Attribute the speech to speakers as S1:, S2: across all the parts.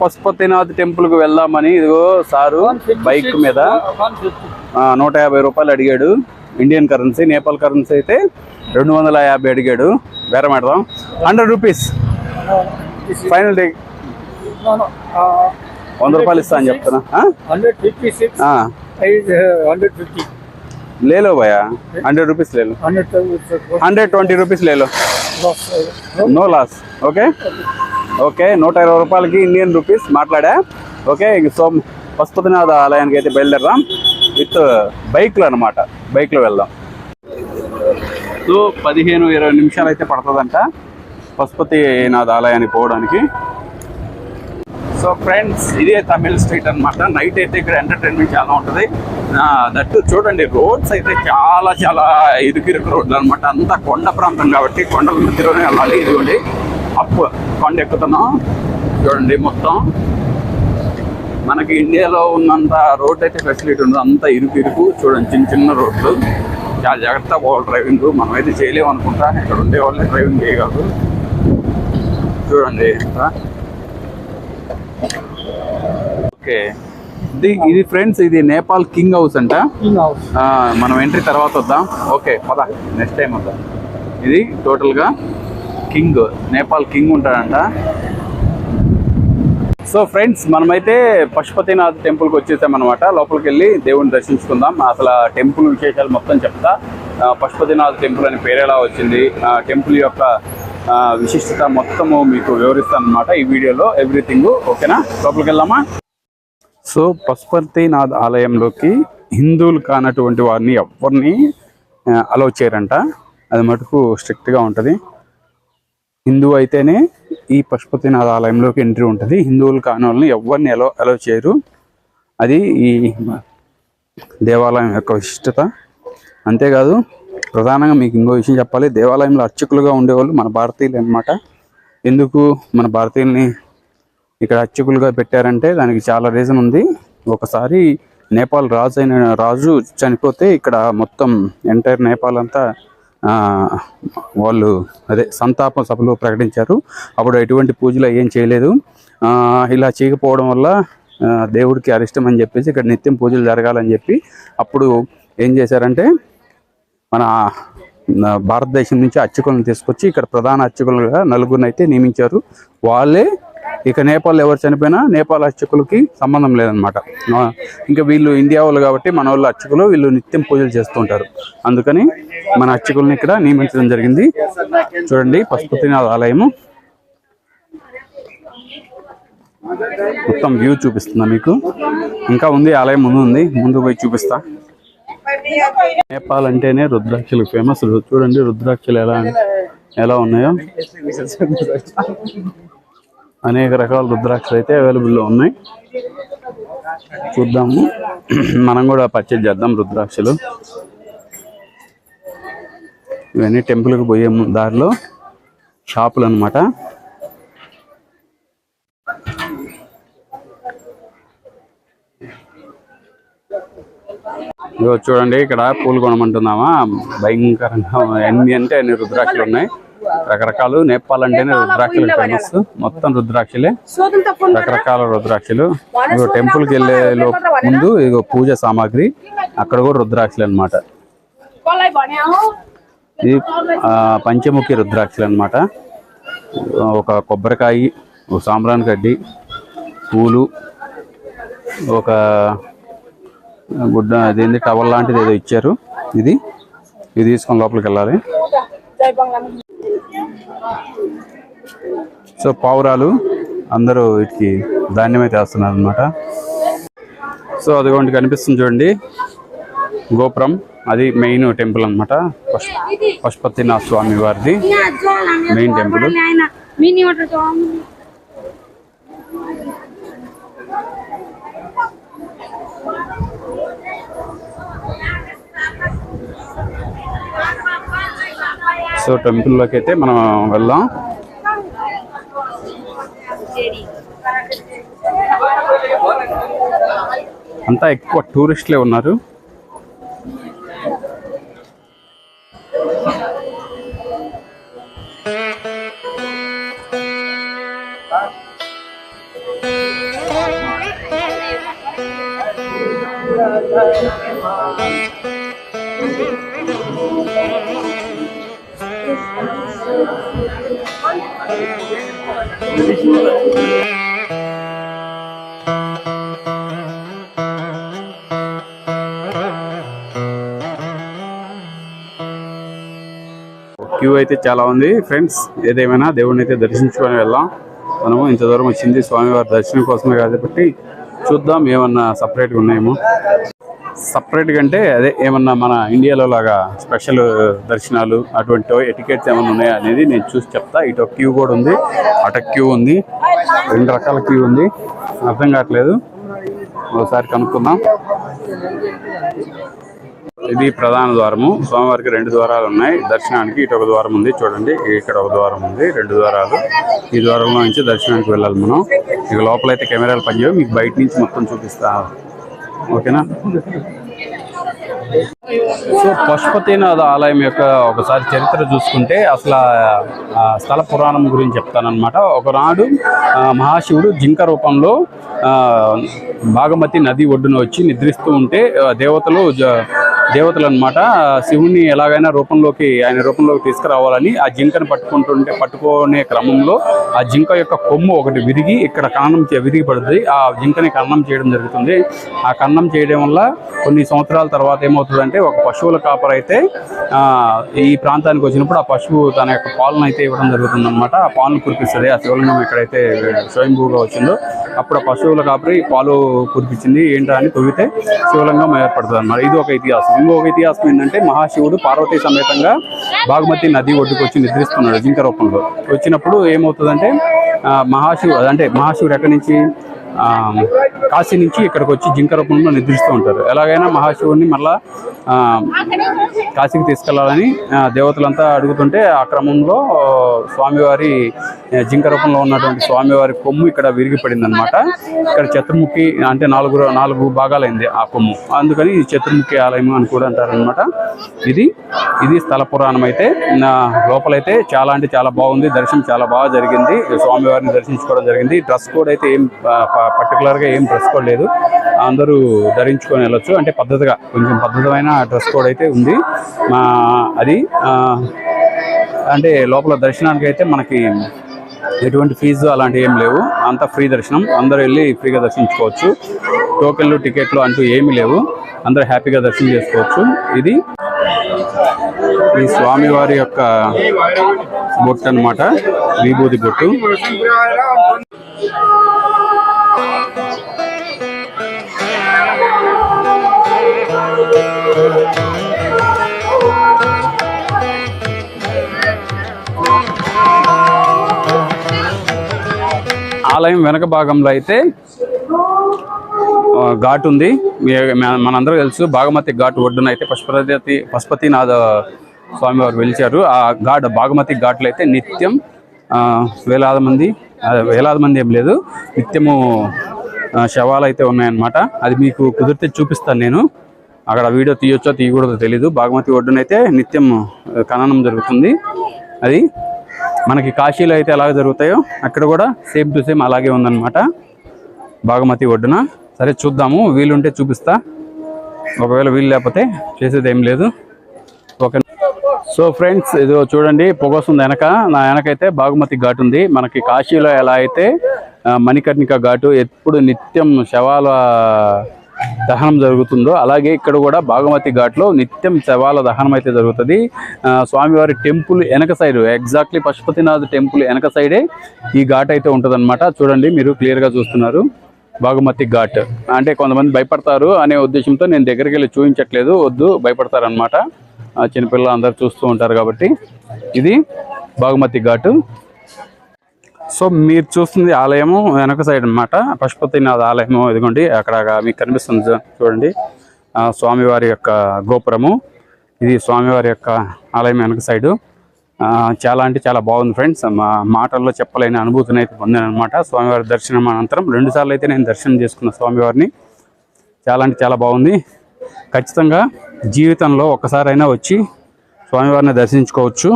S1: పశుపతినాథ్ టెంపుల్కు వెళ్దామని ఇదిగో sir bike మీద. నూట యాభై రూపాయలు అడిగాడు. ఇండియన్ కరెన్సీ నేపాల్ కరెన్సీ అయితే రెండు వందల యాభై అడిగాడు. బేరం ఆడదాం హండ్రెడ్ రూపీస్. ఫైనల్ డే వంద రూపాయలు ఇస్తా అని చెప్తున్నా. ఆ?
S2: 156
S1: ఆ,
S2: is 150.
S1: లేలో భయా హండ్రెడ్ రూపీస్ లేలో.
S2: 100 is
S1: hundred twenty rupees లేలో. No loss. Okay? Okay నూట ఇరవై రూపాయలకి ఇండియన్ రూపీస్ మాట్లాడా? ఓకే ఇంక సో పశుపతినాథ ఆలయానికి అయితే బయలుదేరాం విత్ బైక్లో అనమాట బైక్లో వెళ్దాం. సో పదిహేను ఇరవై నిమిషాలు అయితే పడుతుందంట. పశుపతినాథ ఆలయానికి పోవడానికి. సో ఫ్రెండ్స్ ఇదే తమిళ స్ట్రీట్ అన్నమాట. నైట్ అయితే ఇక్కడ ఎంటర్టైన్మెంట్ చాలా ఉంటుంది. దట్టు చూడండి రోడ్స్ అయితే చాలా చాలా ఇరుకిరుకు రోడ్లు అనమాట అంతా కొండ ప్రాంతం కాబట్టి కొండల మధ్యలోనే వెళ్ళాలి ఇదిగోండి. అప్ కొండ ఎక్కుతున్నాం చూడండి మొత్తం. మనకి ఇండియాలో ఉన్నంత రోడ్ అయితే ఫెసిలిటీ ఉండదు. అంత ఇరుకు ఇరుకు చూడండి చిన్న చిన్న రోడ్లు. చాలా జాగ్రత్తగా పోవాలి డ్రైవింగ్ మనం అయితే చేయలేము అనుకుంటా. ఇక్కడ ఉండే వాళ్ళే డ్రైవింగ్ చేయగలరు. చూడండి ఓకే. ఇది ఇది ఫ్రెండ్స్ ఇది నేపాల్ కింగ్ హౌస్ అంట. మనం ఎంట్రీ తర్వాత వద్దాం. ఓకే పద. నెక్స్ట్ టైం వద్దాం. ఇది టోటల్గా. కింగ్ నేపాల్ కింగ్ ఉంటాడంట. సో ఫ్రెండ్స్ మనమైతే పశుపతినాథ్ టెంపుల్కి వచ్చేసామన్నమాట. లోపలికి వెళ్ళి దేవుని దర్శించుకుందాం. అసలు టెంపుల్ విశేషాలు మొత్తం చెప్తా. పశుపతినాథ్ టెంపుల్ అని పేరు ఎలా వచ్చింది టెంపుల్ యొక్క విశిష్టత మొత్తము మీకు వివరిస్తాను అనమాట ఈ వీడియోలో. ఎవ్రీథింగ్ ఓకేనా? లోపలికి వెళ్దామా సో పశుపతినాథ్ ఆలయంలోకి హిందువులు కానటువంటి వారిని ఎవరిని అలౌ చేయరంట. అది మటుకు స్ట్రిక్ట్గా ఉంటుంది. హిందూ అయితేనే ఈ పశుపతినాథ ఆలయంలోకి ఎంట్రీ ఉంటుంది. హిందువులు కాని వాళ్ళని ఎవరిని అలో చేయరు. అది ఈ దేవాలయం యొక్క విశిష్టత. అంతేకాదు ప్రధానంగా మీకు ఇంకో విషయం చెప్పాలి. దేవాలయంలో అర్చకులుగా ఉండేవాళ్ళు మన భారతీయులు అన్నమాట. ఎందుకు మన భారతీయుల్ని ఇక్కడ అర్చకులుగా పెట్టారంటే దానికి చాలా రీజన్ ఉంది. ఒకసారి నేపాల్ రాజు అయిన రాజు చనిపోతే ఇక్కడ మొత్తం ఎంటైర్ నేపాల్ అంతా వాళ్ళు అదే సంతాప సభలో ప్రకటించారు. అప్పుడు ఎటువంటి పూజలు ఏం చేయలేదు. ఇలా చేయకపోవడం వల్ల దేవుడికి అరిష్టం అని చెప్పేసి ఇక్కడ నిత్యం పూజలు జరగాలని చెప్పి అప్పుడు ఏం చేశారంటే మన భారతదేశం నుంచి అర్చకులను తీసుకొచ్చి ఇక్కడ ప్రధాన అర్చకులుగా నలుగురిని అయితే నియమించారు. వాళ్ళే ఇక నేపాల్ ఎవరు చనిపోయినా నేపాల్ అర్చకులకి సంబంధం లేదనమాట ఇంకా వీళ్ళు ఇండియా వాళ్ళు కాబట్టి మన వాళ్ళు అర్చకులు వీళ్ళు నిత్యం పూజలు చేస్తుంటారు అందుకని మన అర్చకుల్ని ఇక్కడ నియమించడం జరిగింది. చూడండి పశుపతినాథ్ ఆలయము. మొత్తం వ్యూ చూపిస్తున్నా మీకు? ఇంకా ఉంది ఆలయం ముందు ఉంది. ముందు పోయి చూపిస్తా. నేపాల్ అంటేనే రుద్రాక్షలు ఫేమస్ చూడండి రుద్రాక్షలు ఎలా ఎలా ఉన్నాయో. అనేక రకాల రుద్రాక్షలు అయితే అవైలబుల్లో ఉన్నాయి. చూద్దాము. మనం కూడా పర్చేజ్ చేద్దాం రుద్రాక్షలు. ఇవన్నీ టెంపుల్కి పోయే దారిలో షాపులు అనమాట ఇదో చూడండి ఇక్కడ పూలు కొనమంటున్నామా? భయంకరంగా ఎన్ని అంటే అన్ని రుద్రాక్షలు ఉన్నాయి? రకరకాలు నేపాల్ అంటేనే రుద్రాక్షలు ఫేమస్ మొత్తం రుద్రాక్షలే. రకరకాల రుద్రాక్షలు. ఇగో టెంపుల్కి వెళ్ళే ముందు ఇగో పూజ సామాగ్రి అక్కడ కూడా రుద్రాక్షలు
S3: అనమాట
S1: ఇది పంచముఖి రుద్రాక్షలు అనమాట ఒక కొబ్బరికాయ సాంబ్రాన్ గడ్డి పూలు ఒక గుడ్డ అదేంది టవల్ లాంటిది ఏదో ఇచ్చారు. ఇది ఇది తీసుకొని లోపలికి వెళ్ళాలి. సో పావురాలు అందరూ వీటికి ధాన్యం అయితే వేస్తున్నారు అనమాట సో అదిగోండి కనిపిస్తుంది చూడండి. గోపురం అది మెయిన్ టెంపుల్ అనమాట పశుపతినాథ స్వామి వారిది. Main temple. సో టెంపుల్లోకి అయితే మనం వెళ్దాం అంతా ఎక్కువ టూరిస్టులే ఉన్నారు Thank you. క్యూ అయితే చాలా ఉంది. ఫ్రెండ్స్ ఏదేమైనా దేవుడిని అయితే దర్శించుకొని వెళ్దాం. మనము ఇంత దూరం వచ్చింది స్వామివారి దర్శనం కోసమే కాబట్టి చూద్దాం ఏమన్నా సపరేట్గా ఉన్నాయేమో. సపరేట్గా అంటే అదే ఏమన్నా మన ఇండియాలో లాగా స్పెషల్ దర్శనాలు అటువంటి ఎటికెట్స్ ఏమైనా ఉన్నాయా అనేది నేను చూసి చెప్తా. ఇటు క్యూ కూడా ఉంది అటు క్యూ ఉంది రెండు రకాల క్యూ ఉంది. అర్థం కావట్లేదు. ఒకసారి కనుక్కుందాం. ఇది ప్రధాన ద్వారము. స్వామివారికి రెండు ద్వారాలు ఉన్నాయి. దర్శనానికి ఇటు ఒక ద్వారం ఉంది చూడండి. ఇక్కడ ఒక ద్వారం ఉంది రెండు ద్వారాలు. ఈ ద్వారంలో నుంచి దర్శనానికి వెళ్ళాలి మనం. ఇక లోపలైతే కెమెరాలు పనిచేయవు. మీకు బయట నుంచి మొత్తం చూపిస్తా. ఓకేనా? సో పశుపతినాథ ఆలయం యొక్క ఒకసారి చరిత్ర చూసుకుంటే అసలు స్థల పురాణం గురించి చెప్తానమాట ఒకనాడు మహాశివుడు జింక రూపంలో భాగమతి నది ఒడ్డున వచ్చి నిద్రిస్తూ ఉంటే దేవతలు జ- దేవతలు అనమాట శివుణ్ణి ఎలాగైనా రూపంలోకి ఆయన రూపంలోకి తీసుకురావాలని ఆ జింకను పట్టుకుంటుంటే పట్టుకునే క్రమంలో ఆ జింక యొక్క కొమ్ము ఒకటి విరిగి ఇక్కడ కన్నం విరిగి పడుతుంది ఆ జింకని కన్నం చేయడం జరుగుతుంది. ఆ కన్నం చేయడం వల్ల కొన్ని సంవత్సరాల తర్వాత ఏమవుతుందంటే ఒక పశువుల కాపర్ అయితే ఈ ప్రాంతానికి వచ్చినప్పుడు ఆ పశువు తన యొక్క పాలను అయితే ఇవ్వడం జరుగుతుంది అనమాట ఆ పాలను కురిపిస్తుంది. ఆ శివలింగం ఎక్కడైతే స్వయంభూగా వచ్చిందో అప్పుడు ఆ పశువుల కాపరి పాలు కురిపించింది. ఏంటని అని శివలింగం ఏర్పడుతుంది అనమాట ఇది ఒక ఇతిహాసం. ఇంకొక ఇతిహాసం ఏంటంటే మహాశివుడు పార్వతీ సమేతంగా బాగమతి నది ఒడ్డుకు వచ్చి నిద్రిస్తున్నాడు జింక రూపంలో. వచ్చినప్పుడు ఏమవుతుందంటే మహాశివుడు అంటే మహాశివుడు ఎక్కడి నుంచి కాశీ నుంచి ఇక్కడికి వచ్చి జింక రూపంలో నిద్రిస్తూ ఉంటారు. ఎలాగైనా మహాశివుడిని మళ్ళా కాశీకి తీసుకెళ్ళాలని దేవతలంతా అడుగుతుంటే ఆ క్రమంలో స్వామివారి జింక రూపంలో ఉన్నటువంటి స్వామివారి కొమ్ము ఇక్కడ విరిగి పడింది అనమాట ఇక్కడ చతుర్ముఖి అంటే నాలుగు నాలుగు భాగాలైంది ఆ కొమ్ము. అందుకని చతుర్ముఖి ఆలయం అని కూడా అంటారనమాట ఇది ఇది స్థల పురాణం అయితే లోపలైతే చాలా అంటే చాలా బాగుంది. దర్శనం చాలా బాగా జరిగింది. స్వామివారిని దర్శించుకోవడం జరిగింది. డ్రెస్ కోడ్ అయితే ఏం పర్టికులర్గా ఏం డ్రెస్ కోడ్ లేదు. అందరూ ధరించుకొని వెళ్ళొచ్చు. అంటే పద్ధతిగా కొంచెం పద్ధతమైన డ్రెస్ కోడ్ అయితే ఉంది. మా అది అంటే లోపల దర్శనానికి అయితే మనకి ఎటువంటి ఫీజు అలాంటివి ఏం లేవు. అంతా ఫ్రీ దర్శనం. అందరూ వెళ్ళి ఫ్రీగా దర్శించుకోవచ్చు. టోకెన్లు టికెట్లు అంటూ ఏమీ లేవు. అందరూ హ్యాపీగా దర్శనం చేసుకోవచ్చు. ఇది ఈ స్వామివారి యొక్క బొట్టు అన్నమాట. విభూతి బొట్టు. ఆలయం వెనక భాగంలో అయితే ఘాట్ ఉంది. మీ- మనందరూ తెలుసు బాగమతి ఘాట్ ఒడ్డున అయితే పశుపతి పశుపతినాథ స్వామివారు వెలిచారు. ఆ ఘాట్ బాగమతి ఘాట్లో అయితే నిత్యం వేలాది మంది వేలాది మంది ఏం లేదు. నిత్యము శవాలు అయితే ఉన్నాయన్నమాట. అది మీకు కుదిరితే చూపిస్తాను నేను. అక్కడ వీడియో తీయొచ్చో తీయకూడదో తెలీదు. బాగమతి ఒడ్డునైతే నిత్యం ఖననం జరుగుతుంది. అది మనకి కాశీలో అయితే ఎలాగ జరుగుతాయో అక్కడ కూడా సేమ్ టు సేమ్ అలాగే ఉందన్నమాట. బాగమతి ఒడ్డున. సరే చూద్దాము. వీలుంటే చూపిస్తా. ఒకవేళ వీలు లేకపోతే చేసేది ఏం లేదు. ఓకే సో ఫ్రెండ్స్ ఇది చూడండి పొగ వస్తుంది వెనక. నా వెనకైతే బాగుమతి ఘాట్ ఉంది. మనకి కాశీలో ఎలా అయితే మణికర్ణిక ఘాటు ఎప్పుడు నిత్యం శవాల దహనం జరుగుతుందో అలాగే ఇక్కడ కూడా బాగమతి ఘాట్లో నిత్యం శవాల దహనం అయితే జరుగుతుంది. స్వామివారి టెంపుల్ వెనక సైడ్ ఎగ్జాక్ట్లీ పశుపతినాథ్ టెంపుల్ వెనక సైడే ఈ ఘాట్ అయితే ఉంటుందన్నమాట. చూడండి మీరు క్లియర్గా చూస్తున్నారు. బాగుమతి ఘాట్. అంటే కొంతమంది భయపడతారు అనే ఉద్దేశంతో నేను దగ్గరికి వెళ్ళి చూపించట్లేదు వద్దు భయపడతారనమాట చిన్నపిల్లలు అందరు చూస్తూ ఉంటారు కాబట్టి. ఇది బాగుమతి ఘాటు. సో మీరు చూస్తుంది ఆలయము వెనక సైడ్ అన్నమాట. పశుపతినాథ్ ఆలయము ఇదిగోండి. అక్కడ మీకు కనిపిస్తుంది చూడండి. స్వామివారి యొక్క గోపురము. ఇది స్వామివారి యొక్క ఆలయం వెనక సైడు చాలా అంటే చాలా బాగుంది ఫ్రెండ్స్ మా మాటల్లో చెప్పలేని అనుభూతిని అయితే పొందాను అనమాట స్వామివారి దర్శనం అనంతరం రెండు సార్లు అయితే నేను దర్శనం చేసుకున్న స్వామివారిని. చాలా అంటే చాలా బాగుంది. ఖచ్చితంగా జీవితంలో ఒక్కసారైనా వచ్చి స్వామివారిని దర్శించుకోవచ్చు.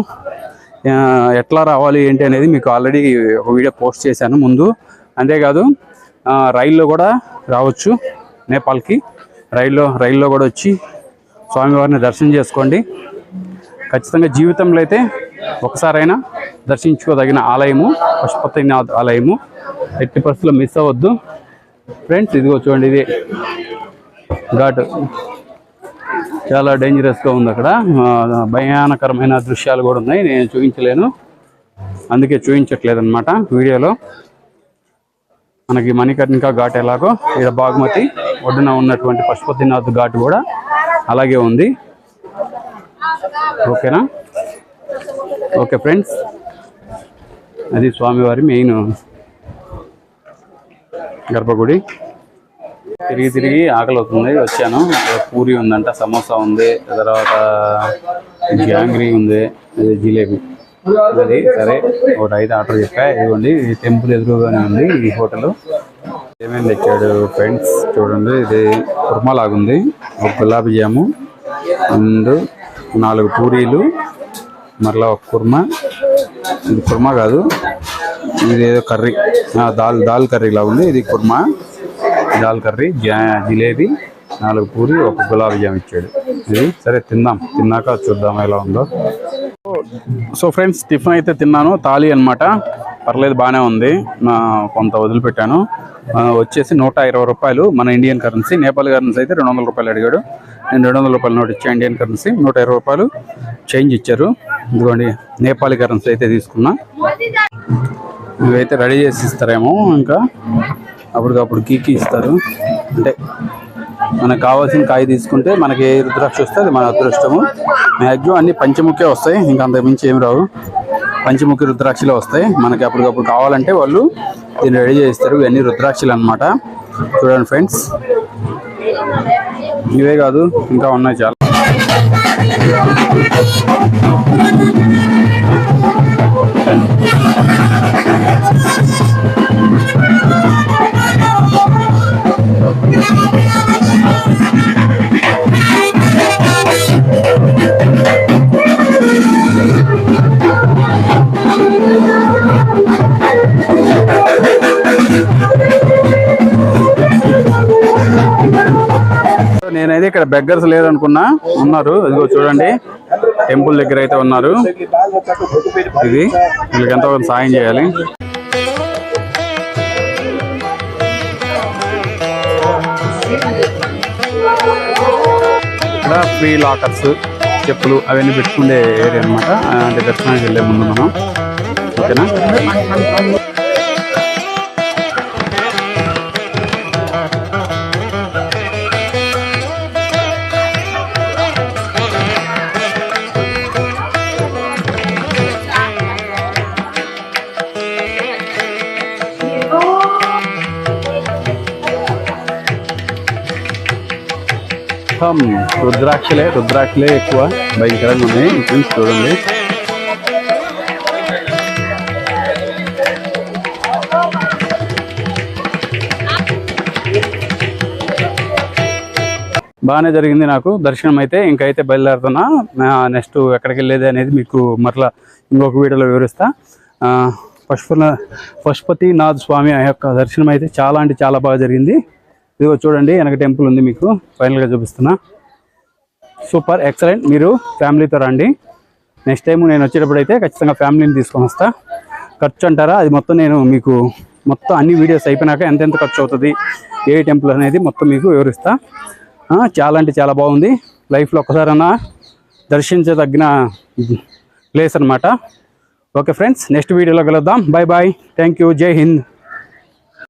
S1: ఎట్లా రావాలి ఏంటి అనేది మీకు ఆల్రెడీ ఒక వీడియో పోస్ట్ చేశాను ముందు. అంతేకాదు రైల్లో కూడా రావచ్చు నేపాల్కి. రైల్లో రైల్లో కూడా వచ్చి స్వామివారిని దర్శనం చేసుకోండి. ఖచ్చితంగా జీవితంలో అయితే ఒకసారైనా దర్శించుకోదగిన ఆలయము పశుపతినాథ్ ఆలయము. ఎట్టి పరిస్థితుల్లో మిస్ అవ్వద్దు. ఫ్రెండ్స్ ఇదిగో చూడండి ఇది ఘాట్. చాలా డేంజరస్గా ఉంది అక్కడ. భయానకరమైన దృశ్యాలు కూడా ఉన్నాయి. నేను చూపించలేను. అందుకే చూపించట్లేదు అనమాట వీడియోలో. మనకి మణికర్ణిక ఘాట్ ఎలాగో ఇక్కడ బాగుమతి ఒడ్డున ఉన్నటువంటి పశుపతినాథ్ ఘాట్ కూడా అలాగే ఉంది. ఓకేనా? Okay friends. అది స్వామివారి మెయిన్ గర్భగుడి. తిరిగి తిరిగి ఆకలి అవుతుంది వచ్చాను పూరి ఉందంట సమోసా ఉంది తర్వాత జాంగ్రీ ఉంది అదే జిలేబీ. అది సరే ఒకటి అయితే ఆర్డర్ చెప్పా. ఇదిగోండి ఈ టెంపుల్ ఎదురుగానే ఉంది ఈ హోటల్. ఏమేమి తెచ్చాడు ఫ్రెండ్స్ చూడండి. ఇది కుర్మా లాగుంది ఒక గులాబీ జాము అండ్ నాలుగు పూరీలు మరలా ఒక కుర్మా. ఇది కుర్మా కాదు ఇది ఏదో కర్రీ. దాల్ దాల్ కర్రీ లాగా ఉంది ఇది కుర్మా. దాల్ కర్రీ జా- జిలేబీ నాలుగు పూరి ఒక గులాబీ జామ్ ఇచ్చాడు. ఇది సరే తిందాం. తిన్నాక చూద్దాం ఎలా ఉందో. సో ఫ్రెండ్స్ టిఫిన్ అయితే తిన్నాను. తాళి అనమాట పర్లేదు బాగానే ఉంది. నా కొంత వదిలిపెట్టాను. వచ్చేసి నూట ఇరవై రూపాయలు మన ఇండియన్ కరెన్సీ. నేపాల్ కరెన్సీ అయితే రెండు వందల రూపాయలు అడిగాడు. నేను రెండు వందల రూపాయలు నోట్ ఇచ్చా ఇండియన్ కరెన్సీ. నూట ఇరవై రూపాయలు చేంజ్ ఇచ్చారు. ఇదిగోండి నేపాలీ కరెన్సీ అయితే తీసుకున్నా. ఇవైతే రెడీ చేసి ఇస్తారేమో ఇంకా. అప్పటికప్పుడు కీకి ఇస్తారు. అంటే మనకు కావాల్సిన కాయ తీసుకుంటే మనకి ఏ రుద్రాక్ష వస్తే అది మన అదృష్టము. మ్యాక్సిమం అన్ని పంచముఖే వస్తాయి. ఇంకా అంతకుమించి ఏమి రావు. పంచముఖి రుద్రాక్షలే వస్తాయి. మనకి అప్పటికప్పుడు కావాలంటే వాళ్ళు దీన్ని రెడీ చేస్తారు ఇవన్నీ రుద్రాక్షలు అన్నమాట చూడండి ఫ్రెండ్స్. ఇవే కాదు ఇంకా ఉన్నాయి చాలా. ఇక్కడ బెగ్గర్స్ లేదనుకున్నా ఉన్నారు. ఇదిగో చూడండి. టెంపుల్ దగ్గర అయితే ఉన్నారు. ఇది వీళ్ళకి ఎంతో సాయం చేయాలి. ఇక్కడ ఫ్రీ లాకర్స్ చెప్పులు అవన్నీ పెట్టుకునే ఏరియా అనమాట అంటే దర్శనానికి వెళ్ళే ముందు మనం. ఓకేనా? మొత్తం రుద్రాక్షలే రుద్రాక్షలే ఎక్కువ భయంకరంగా ఉన్నాయి. ఫ్రెండ్స్ చూడండి. బాగానే జరిగింది నాకు. దర్శనం అయితే ఇంకైతే బయలుదేరుతున్నా. నెక్స్ట్ ఎక్కడికి వెళ్ళేది అనేది మీకు మరలా ఇంకొక వీడియోలో వివరిస్తా. ఆ, పశుపన పశుపతినాథ్ స్వామి ఆ యొక్క దర్శనం అయితే చాలా అంటే చాలా బాగా జరిగింది. ఇదిగో చూడండి వెనక టెంపుల్ ఉంది మీకు. ఫైనల్గా చూపిస్తున్నా. సూపర్ ఎక్సలెంట్ మీరు ఫ్యామిలీతో రండి. నెక్స్ట్ టైం నేను వచ్చేటప్పుడు అయితే ఖచ్చితంగా ఫ్యామిలీని తీసుకొని వస్తా. ఖర్చు అంటారా? అది మొత్తం నేను మీకు మొత్తం అన్ని వీడియోస్ అయిపోయినాక ఎంతెంత ఖర్చు అవుతుంది ఏ టెంపుల్ అనేది మొత్తం మీకు వివరిస్తా. చాలా అంటే చాలా బాగుంది. లైఫ్లో ఒక్కసారన్నా దర్శించదగిన ప్లేస్ అనమాట ఓకే ఫ్రెండ్స్ నెక్స్ట్ వీడియోలో కలుద్దాం. బాయ్ బాయ్ థ్యాంక్ యూ జై హింద్